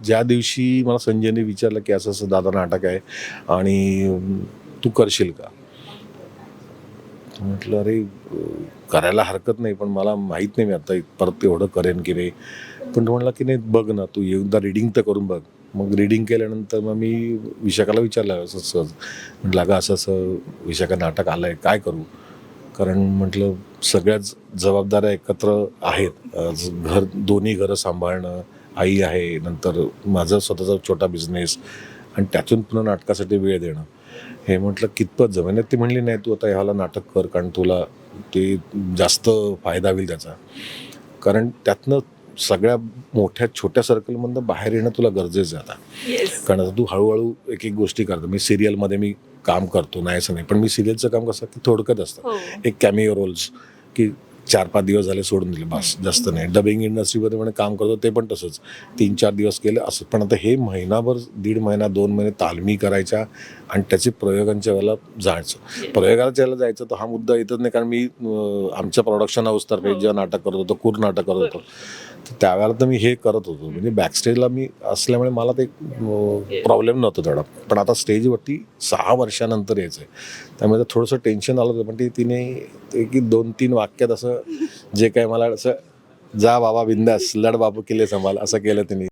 ज्या दिवशी मला संजयने विचारलं की असं असं दादा नाटक आहे आणि तू करशील का? म्हटलं अरे करायला हरकत नाही पण मला माहीत नाही मी आता परत एवढं करेन की नाही. पण तो म्हणला की नाही बघ ना तू एकदा रिडिंग तर करून बघ. मग रिडिंग केल्यानंतर मग मी विशाखाला विचारलं असं सहज म्हटलं अगं असं असं विशाखा नाटक आलं आहे काय करू? कारण म्हटलं सगळ्याच जबाबदाऱ्या एकत्र आहेत. घर दोन्ही घरं सांभाळणं आई आहे नंतर माझा स्वतःचा छोटा बिझनेस आणि त्यातून पुन्हा नाटकासाठी वेळ देणं. हे म्हटलं कितपत जमेन ती म्हणली नाही तू आता ह्याला नाटक कर कारण तुला ते जास्त फायदा होईल त्याचा. कारण त्यातनं सगळ्या मोठ्या छोट्या सर्कलमधनं बाहेर येणं तुला गरजेचं आहे आता. येस कारण आता तू हळूहळू एक एक गोष्टी करतो. मी सिरियलमध्ये मी काम करतो नाही असं नाही. पण मी सिरियलचं काम कसं की थोडकत असतं. हो. एक कॅमिओ रोल्स की चार पाच दिवस झाले सोडून दिले बस जास्त नाही. डबिंग इंडस्ट्रीमध्ये पण काम करतो ते पण तसंच. तीन चार दिवस केले असं. पण आता हे महिनाभर दीड महिना दोन महिने तालमी करायच्या आणि त्याचे प्रयोगांच्या वेळेला जायचं. प्रयोगाच्या वेळेला जायचं तर हा मुद्दा येतच नाही कारण मी आमच्या प्रोडक्शन हाऊसतर्फे. जेव्हा नाटक करत होतो खूर नाटक करत होतो. तर त्यावेळेला तर मी हे करत होतो. म्हणजे बॅकस्टेजला मी असल्यामुळे मला ते प्रॉब्लेम नव्हतं तेवढा. पण आता स्टेजवरती सहा वर्षानंतर यायचं आहे त्यामुळे थोडंसं टेन्शन आलं होतं पण ती तिने की दोन तीन वाक्यात असं जे काय मला असं जा बाबा बिंदास लढ बाबू किल्ले संभाल असं केलं तिने.